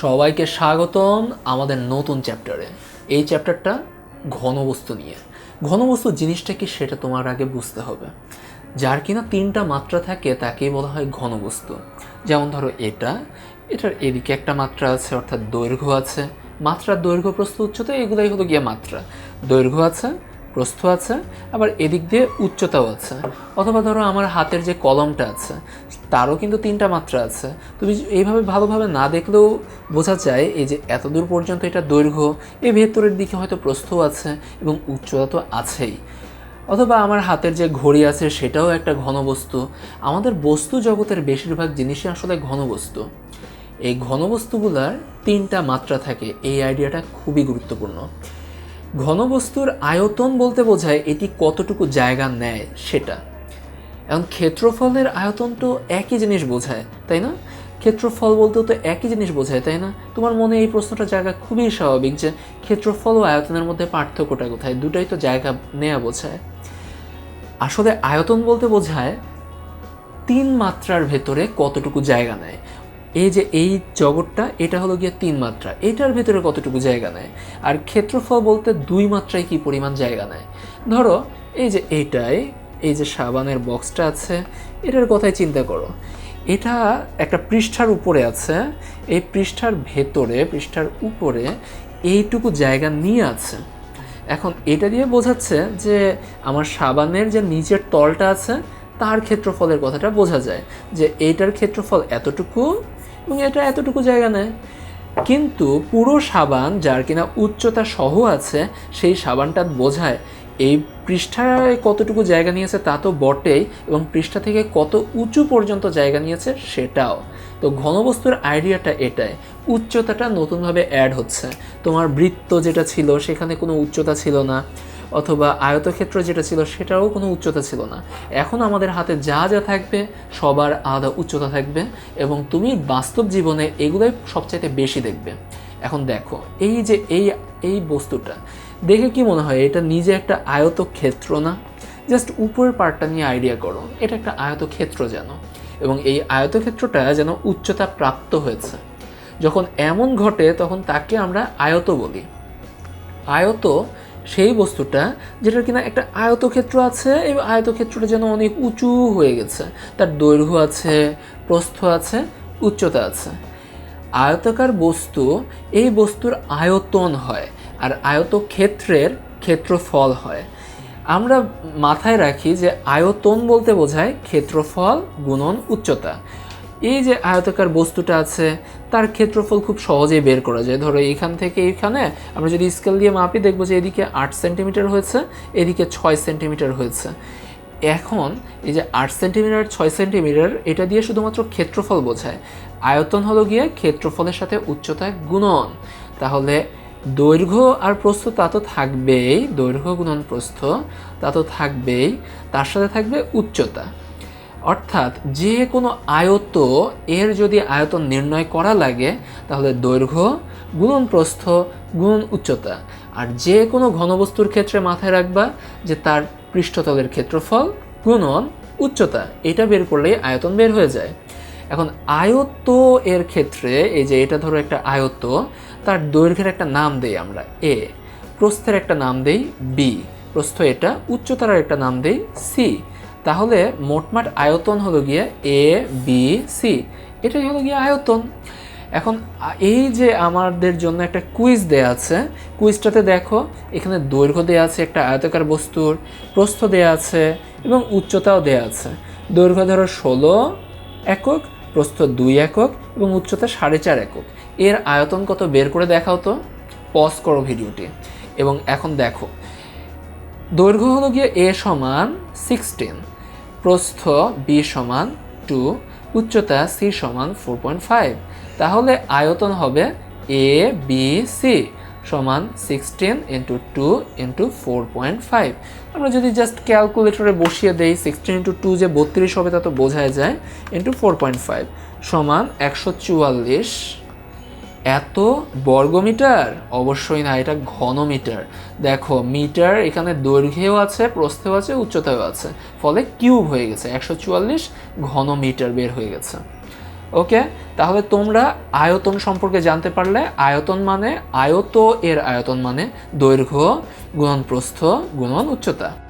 সবাইকে স্বাগতম আমাদের নতুন চ্যাপ্টারে। এই চ্যাপ্টারটা ঘনবস্তু নিয়ে। ঘনবস্তু জিনিসটা কি সেটা তোমার আগে বুঝতে হবে। যার কিনা তিনটা মাত্রা থাকে, তাকেই বলা হয় ঘনবস্তু। যেমন ধরো এটা, এটার এদিকে একটা মাত্রা আছে, অর্থাৎ দৈর্ঘ্য আছে। মাত্রার দৈর্ঘ্য প্রস্থ উচ্চতা এগুলোই হলো গিয়ে মাত্রা। দৈর্ঘ্য আছে প্রস্থ আছে, আবার এদিক দিয়ে উচ্চতাও আছে। অথবা ধরো আমার হাতের যে কলমটা আছে, তারও কিন্তু তিনটা মাত্রা আছে। তুমি এইভাবে ভালোভাবে না দেখলেও বোঝা যায় এই যে এত দূর পর্যন্ত এটা দৈর্ঘ্য এই ভেতরের দিকে হয়তো প্রস্থ আছে এবং উচ্চতা তো আছেই। অথবা আমার হাতের যে ঘড়ি আছে, সেটাও একটা ঘনবস্তু আমাদের বস্তু জগতের বেশিরভাগ জিনিসই আসলে ঘনবস্তু এই ঘনবস্তুগুলার তিনটা মাত্রা থাকে। এই আইডিয়াটা খুবই গুরুত্বপূর্ণ। ঘনবস্তুর আয়তন বলতে বোঝায় এটি কতটুকু জায়গা নেয় সেটা। এখন ক্ষেত্রফলের আয়তন তো একই জিনিস বোঝায়, তাই না? ক্ষেত্রফল বলতেও তো একই জিনিস বোঝায়, তাই না? তোমার মনে এই প্রশ্নটা জায়গা খুবই স্বাভাবিক যে ক্ষেত্রফল ও আয়তনের মধ্যে পার্থক্যটা কোথায়? দুটাই তো জায়গা নেয়া বোঝায়। আসলে আয়তন বলতে বোঝায় তিন মাত্রার ভেতরে কতটুকু জায়গা নেয়। এই যে এই জগৎটা, এটা হলো গিয়ে তিন মাত্রা। এটার ভেতরে কতটুকু জায়গা নেয়? আর ক্ষেত্রফল বলতে দুই মাত্রায় কি পরিমাণ জায়গা নেয়? ধরো, এই যে এইটাই এই যে সাবানের বক্সটা আছে, এটার কথাই চিন্তা করো। এটা একটা পৃষ্ঠার উপরে আছে, এই পৃষ্ঠার ভেতরে, পৃষ্ঠার উপরে এইটুকু জায়গা নিয়ে আছে। এখন এটা দিয়ে বোঝাচ্ছে যে আমার সাবানের যে নিচের তলটা আছে, তার ক্ষেত্রফলের কথাটা বোঝা যায়। যে এইটার ক্ষেত্রফল এতটুকু এবং এটা এতটুকু জায়গা নেয়। কিন্তু পুরো সাবান যার কিনা উচ্চতা সহ আছে, সেই সাবানটা বোঝায় এই পৃষ্ঠায় কতটুকু জায়গা নিয়েছে তা তো বটেই এবং পৃষ্ঠা থেকে কত উঁচু পর্যন্ত জায়গা নিয়েছে সেটাও। তো ঘনবস্তুর আইডিয়াটা এটাই, উচ্চতাটা নতুনভাবে অ্যাড হচ্ছে। তোমার বৃত্ত যেটা ছিল, সেখানে কোনো উচ্চতা ছিল না। অথবা আয়তক্ষেত্র যেটা ছিল সেটাও কোনো উচ্চতা ছিল না। এখন আমাদের হাতে যা যা থাকবে, সবার আলাদা উচ্চতা থাকবে এবং তুমি বাস্তব জীবনে এগুলোই সবচাইতে বেশি দেখবে। এখন দেখো, এই যে এই এই বস্তুটা, দেখে কি মনে হয়? এটা নিজে একটা আয়তক্ষেত্র না? জাস্ট উপরের পার্টটা নিয়ে আইডিয়া করো। এটা একটা আয়তক্ষেত্র যেন। এবং এই আয়তক্ষেত্রটা যেন উচ্চতা প্রাপ্ত হয়েছে। যখন এমন ঘটে, তখন তাকে আমরা আয়ত বলি। আয়ত সেই বস্তুটা যেটার কিনা একটা আয়তক্ষেত্র আছে, এই আয়তক্ষেত্রটা যেন অনেক উঁচু হয়ে গেছে। তার দৈর্ঘ্য আছে, প্রস্থ আছে, উচ্চতা আছে। আয়তাকার বস্তু, এই বস্তুর আয়তন হয় আর আয়তক্ষেত্রের ক্ষেত্রফল হয়। আমরা মাথায় রাখি যে আয়তন বলতে বোঝায় ক্ষেত্রফল গুণন উচ্চতা। এই যে আয়তাকার বস্তুটা আছে, তার ক্ষেত্রফল খুব সহজেই বের করা যায়। ধরো এইখান থেকে এইখানে আমরা যদি স্কেল দিয়ে মাপি, দেখব যে এদিকে আট সেন্টিমিটার হয়েছে, এদিকে ছয় সেন্টিমিটার হয়েছে। এখন এই যে আট সেন্টিমিটার ছয় সেন্টিমিটার এটা দিয়ে শুধুমাত্র ক্ষেত্রফল বোঝায়। আয়তন হলো গিয়ে ক্ষেত্রফলের সাথে উচ্চতা গুণন। তাহলে দৈর্ঘ্য আর প্রস্থ তা তো থাকবেই, দৈর্ঘ্য গুণন প্রস্থ, তা তো থাকবেই, তার সাথে থাকবে উচ্চতা। অর্থাৎ যে কোনো আয়ত, এর যদি আয়তন নির্ণয় করা লাগে, তাহলে দৈর্ঘ্য গুণন প্রস্থ গুণন উচ্চতা। আর যে কোনো ঘনবস্তুর ক্ষেত্রে মাথায় রাখবা যে তার পৃষ্ঠতলের ক্ষেত্রফল, গুণন, উচ্চতা, এটা বের করলেই আয়তন বের হয়ে যায়। এখন আয়ত্ত এর ক্ষেত্রে, এই যে এটা ধরো একটা আয়ত্ত, তার দৈর্ঘ্যের একটা নাম দেই আমরা এ প্রস্থের একটা নাম দেই বি প্রস্থ এটা, উচ্চতার একটা নাম দেই সি তাহলে মোটমাট আয়তন হলো গিয়ে এ বি সি এটাই হলো গিয়ে আয়তন। এখন এই যে আমাদের জন্য একটা কুইজ দেয়া আছে, কুইজটাতে দেখো, এখানে দৈর্ঘ্য দেয়া আছে একটা আয়তাকার বস্তুর, প্রস্থ দেয়া আছে এবং উচ্চতাও দেয়া আছে। দৈর্ঘ্য ধরো ষোলো একক, প্রস্থ দুই একক এবং উচ্চতা সাড়ে চার একক। এর আয়তন কত বের করে দেখাও তো? পজ করো ভিডিওটি। এবং এখন দেখো, দৈর্ঘ্য হলো গিয়ে এ সমান সিক্সটিন প্রস্থ বি সমান টু, উচ্চতা সি সমান ফোর পয়েন্ট ফাইভ। তাহলে আয়তন হবে এ, বি, সি সমান sixteen into two into four point five. আমরা যদি জাস্ট ক্যালকুলেটরে বসিয়ে দেই, সিক্সটিন ইন্টু টু যে বত্রিশ হবে তা তো বোঝাই যায়, ইন্টু ফোর পয়েন্ট ফাইভ সমান একশো চুয়াল্লিশ এত বর্গমিটার? অবশ্যই না, এটা ঘনমিটার। দেখো, মিটার এখানে দৈর্ঘ্যেও আছে, প্রস্থেও আছে উচ্চতাও আছে। ফলে কিউব হয়ে গেছে, একশো চুয়াল্লিশ ঘনমিটার বের হয়ে গেছে। ওকে? তাহলে তোমরা আয়তন সম্পর্কে জানতে পারলে, আয়তন মানে আয়ত এর আয়তন মানে দৈর্ঘ্য, গুণন প্রস্থ, গুণন উচ্চতা।